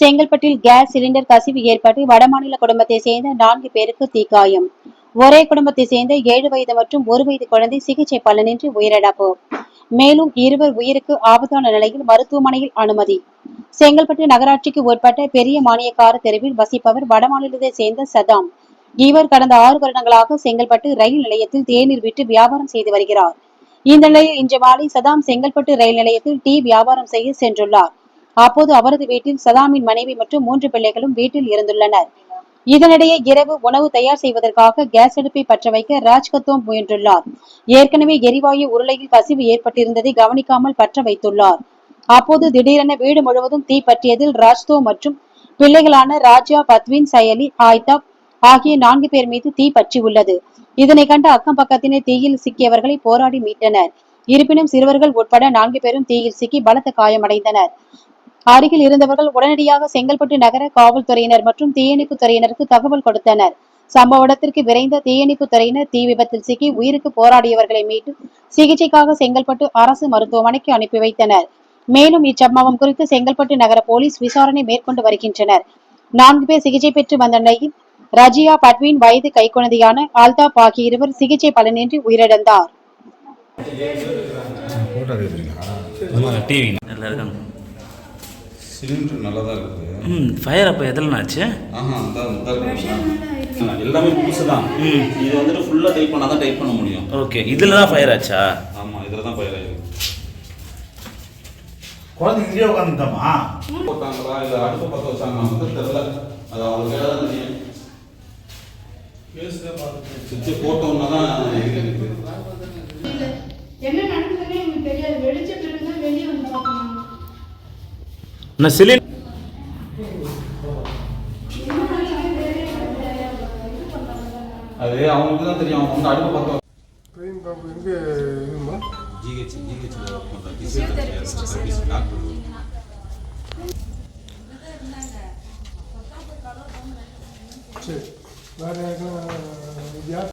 செங்கல்பட்டில் gas cylinder கசிவு ஏற்பட்டு வடமாநில குடும்பத்தை சேர்ந்த நான்கு பேருக்கு தீக்காயம். ஒரே குடும்பத்தை சேர்ந்த ஏழு வயது மற்றும் ஒரு வயது குழந்தை சிகிச்சை பலனின்றி உயிரிழப்பு. மேலும் இருவர் உயிருக்கு ஆபத்தான நிலையில் மருத்துவமனையில் அனுமதி. செங்கல்பட்டு நகராட்சிக்கு உட்பட்ட பெரிய மானியக்கார தெருவில் வசிப்பவர் வடமாநிலத்தை சேர்ந்த சதாம். இவர் கடந்த ஆறு வருடங்களாக செங்கல்பட்டு ரயில் நிலையத்தில் தேநீர் விட்டு வியாபாரம் செய்து வருகிறார். இந்த நிலையில் இன்று மாலை சதாம் செங்கல்பட்டு ரயில் நிலையத்தில் டீ வியாபாரம் செய்ய சென்றுள்ளார். அப்போது அவரது வீட்டில் சதாமின் மனைவி மற்றும் மூன்று பிள்ளைகளும் வீட்டில் இருந்துள்ளனர். இதனிடையே இரவு உணவு தயார் செய்வதற்காக கேஸ் அடுப்பை பற்ற வைக்க ராஜ்கத்தோம் முயன்றுள்ளார். ஏற்கனவே எரிவாயு உருளையில் கசிவு ஏற்பட்டிருந்ததை கவனிக்காமல் பற்ற வைத்துள்ளார். அப்போது திடீரென வீடு முழுவதும் தீ பற்றியதில் ராஜ்தோ மற்றும் பிள்ளைகளான ராஜா பத்வின் சயலி ஆய்தாப் ஆகிய நான்கு பேர் மீது தீ பற்றி உள்ளது. இதனை கண்ட அக்கம் பக்கத்தினர் தீயில் சிக்கியவர்களை போராடி மீட்டனர். இருப்பினும் சிறுவர்கள் உட்பட நான்கு பேரும் தீயில் சிக்கி பலத்த காயமடைந்தனர். அருகில் இருந்தவர்கள் உடனடியாக செங்கல்பட்டு நகர காவல்துறையினர் மற்றும் தீயணைப்பு துறையினருக்கு தகவல் கொடுத்தனர். சம்பவ இடத்திற்கு விரைந்த தீயணைப்பு துறையினர் தீ விபத்தில் சிக்கி உயிருக்கு போராடியவர்களை மீட்டு சிகிச்சைக்காக செங்கல்பட்டு அரசு மருத்துவமனைக்கு அனுப்பி வைத்தனர். மேலும் இச்சம்பவம் குறித்து செங்கல்பட்டு நகர போலீஸ் விசாரணை மேற்கொண்டு வருகின்றனர். நான்கு பேர் சிகிச்சை பெற்று வந்த நிலையில் ரஜியா பட்வின் வயது கைக்குழந்தையான ஆல்தாப் ஆகிய இருவர் சிகிச்சை பலனின்றி உயிரிழந்தார். சிலிண்டர் நல்லா தான் இருக்குது. ம் ஃபயர் அப்போ எதில் ஆச்சு ஆஹா அந்த அந்த எல்லாமே புதுசு தான் ம். இது வந்துட்டு ஃபுல்லாக டைப் பண்ணால் தான் டைப் பண்ண முடியும். ஓகே இதில் தான் ஃபயர் ஆச்சா? ஆமாம் இதில் தான் பயிர் ஆகிருக்கு குழந்தை இங்கே உட்காந்துட்டோமா போட்டாங்களா? இல்லை அடுப்பு பற்ற வச்சாங்க வந்து தெரில அது அவங்க கேட்டால் தான். தெரியும் சுவிட்சு போட்டோம்னா தான் நான் சிலிண்டர் அது அவங்களுக்கு தான் தெரியும். அவங்க வந்து அடுப்பு பற்ற ட்ரெயின் பாம்பு எங்கே இதுமா ஜிஹெச் ஜிஹெச்சில் ஒர்க் பண்ணுறேன் டாக்டர் சரி. வேறு யாருக்கும் யார்?